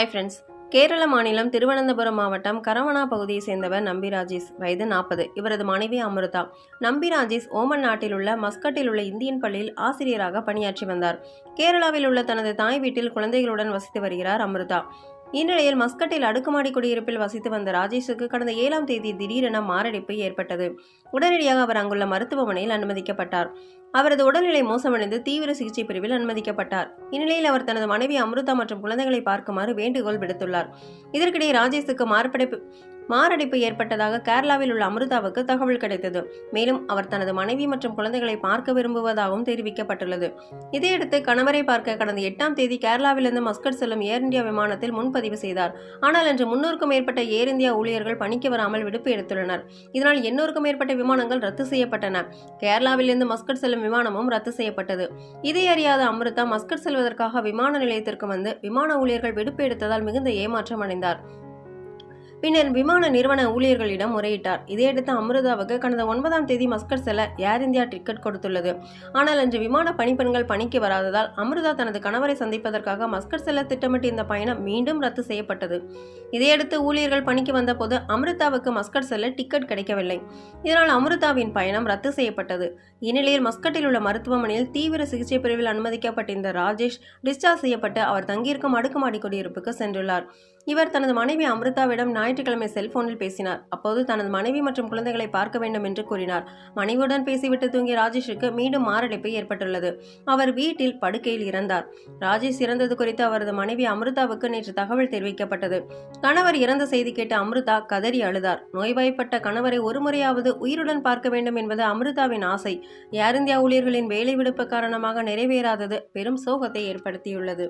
Hi friends Kerala மாநிலம் திருவனந்தபுரம் மாவட்டம் கரவணா பகுதியை சேர்ந்தவர் நம்பி ராஜேஷ் வயது நாற்பது. இவரது மனைவி அமிர்தா. நம்பி ராஜேஷ் ஓமன் நாட்டில் உள்ள மஸ்கட்டில் உள்ள இந்தியன் பள்ளியில் ஆசிரியராக பணியாற்றி வந்தார். கேரளாவில் உள்ள தனது தாய் வீட்டில் குழந்தைகளுடன் வசித்து வருகிறார் அமிர்தா. இந்நிலையில் மஸ்கட்டில் அடுக்குமாடி குடியிருப்பில் வசித்து வந்த ராஜேஷுக்கு கடந்த ஏழாம் தேதி திடீரென மாரடைப்பு ஏற்பட்டது. உடனடியாக அவர் அங்குள்ள மருத்துவமனையில் அனுமதிக்கப்பட்டார். அவரது உடல்நிலை மோசமடைந்து தீவிர சிகிச்சை பிரிவில் அனுமதிக்கப்பட்டார். இந்நிலையில் அவர் தனது மனைவி அமிருதா மற்றும் குழந்தைகளை பார்க்குமாறு வேண்டுகோள் விடுத்துள்ளார். இதற்கிடையே ராஜேஷுக்கு மாரடைப்பு மாரடைப்பு ஏற்பட்டதாக கேரளாவில் உள்ள அமிர்தாவுக்கு தகவல் கிடைத்தது. மேலும் அவர் தனது மனைவி மற்றும் குழந்தைகளை பார்க்க விரும்புவதாகவும் தெரிவிக்கப்பட்டுள்ளது. இதையடுத்து கணவரை பார்க்க கடந்த எட்டாம் தேதி கேரளாவிலிருந்து மஸ்கட் செல்லும் ஏர் இந்தியா விமானத்தில் முன்பதிவு செய்தார். ஆனால் அன்று முன்னூறுக்கும் மேற்பட்ட ஏர் இந்தியா ஊழியர்கள் பணிக்கு வராமல் விடுப்பு எடுத்துள்ளனர். இதனால் எண்ணூறுக்கும் மேற்பட்ட விமானங்கள் ரத்து செய்யப்பட்டன. கேரளாவிலிருந்து மஸ்கட் செல்லும் விமானமும் ரத்து செய்யப்பட்டது. இதை அறியாத அமிர்தா மஸ்கட் செல்வதற்காக விமான நிலையத்திற்கு வந்து விமான ஊழியர்கள் விடுப்பு எடுத்ததால் மிகுந்த ஏமாற்றம் அடைந்தார். பின்னர் விமான நிறுவன ஊழியர்களிடம் முறையிட்டார். இதையடுத்து அமிர்தாவுக்கு கடந்த ஒன்பதாம் தேதி மஸ்கட் செல்ல ஏர் இந்தியா டிக்கெட் கொடுத்துள்ளது. ஆனால் அன்று விமான பணிப்பெண்கள் பணிக்கு வராததால் அமிர்தா தனது கணவரை சந்திப்பதற்காக மஸ்கட் செல்ல திட்டமிட்டு இந்த பயணம் மீண்டும் ரத்து செய்யப்பட்டது. இதையடுத்து ஊழியர்கள் பணிக்கு வந்தபோது அமிர்தாவுக்கு மஸ்கட் செல்ல டிக்கெட் கிடைக்கவில்லை. இதனால் அமிர்தாவின் பயணம் ரத்து செய்யப்பட்டது. இந்நிலையில் மஸ்கட்டில் உள்ள மருத்துவமனையில் தீவிர சிகிச்சை பிரிவில் அனுமதிக்கப்பட்டிருந்த ராஜேஷ் டிஸ்சார்ஜ் செய்யப்பட்டு அவர் தங்கியிருக்கும் அடுக்குமாடி குடியிருப்புக்கு சென்றுள்ளார். இவர் தனது மனைவி அமிர்தாவிடம் ஞாயிற்றுக்கிழமை செல்போனில் பேசினார். அப்போது தனது மனைவி மற்றும் குழந்தைகளை பார்க்க வேண்டும் என்று கூறினார். மனைவியுடன் பேசிவிட்டு தூங்கிய ராஜேஷுக்கு மீண்டும் மாரடைப்பு ஏற்பட்டுள்ளது. அவர் வீட்டில் படுக்கையில் இறந்தார். ராஜேஷ் இறந்தது குறித்து அவரது மனைவி அமிர்தாவுக்கு நேற்று தகவல் தெரிவிக்கப்பட்டது. கணவர் இறந்த செய்தி கேட்ட அமிர்தா கதறி அழுதார். நோய்வாய்ப்பட்ட கணவரை ஒருமுறையாவது உயிருடன் பார்க்க வேண்டும் என்பது அமிர்தாவின் ஆசை. ஏர் இந்தியா ஊழியர்களின் வேலை விடுப்பு காரணமாக நிறைவேறாதது பெரும் சோகத்தை ஏற்படுத்தியுள்ளது.